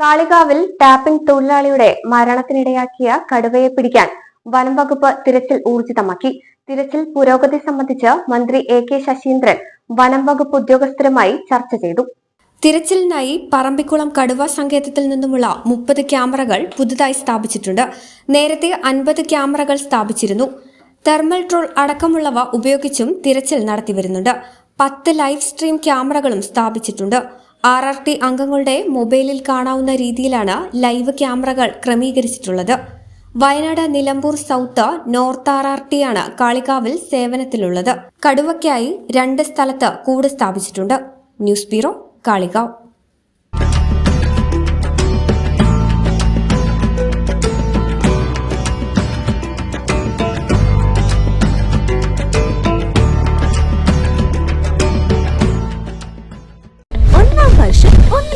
കാളികാവിൽ tapping തൊഴിലാളിയുടെ മരണത്തിനിടയാക്കിയ കടുവയെ പിടിക്കാൻ വനം വകുപ്പ് തിരച്ചിൽ ഊർജിതമാക്കി. തിരച്ചിൽ പുരോഗതി സംബന്ധിച്ച് മന്ത്രി എ കെ ശശീന്ദ്രൻ വനം വകുപ്പ് ഉദ്യോഗസ്ഥരുമായി ചർച്ച ചെയ്തു. തിരച്ചിലിനായി പറമ്പിക്കുളം കടുവ സങ്കേതത്തിൽ നിന്നുമുള്ള മുപ്പത് ക്യാമറകൾ പുതുതായി സ്ഥാപിച്ചിട്ടുണ്ട്. നേരത്തെ അൻപത് ക്യാമറകൾ സ്ഥാപിച്ചിരുന്നു. തെർമൽ ട്രോൾ അടക്കമുള്ളവ ഉപയോഗിച്ചും തിരച്ചിൽ നടത്തിവരുന്നുണ്ട്. പത്ത് ലൈവ് സ്ട്രീം ക്യാമറകളും സ്ഥാപിച്ചിട്ടുണ്ട്. ആർ ആർ ടി അംഗങ്ങളുടെ മൊബൈലിൽ കാണാവുന്ന രീതിയിലാണ് ലൈവ് ക്യാമറകൾ ക്രമീകരിച്ചിട്ടുള്ളത്. Wayanad Nilambur south north R R T ആണ് കാളികാവിൽ സേവനത്തിലുള്ളത്. കടുവയ്ക്കായി രണ്ട് സ്ഥലത്ത് കൂട് സ്ഥാപിച്ചിട്ടുണ്ട്. News bureau Kalikavu.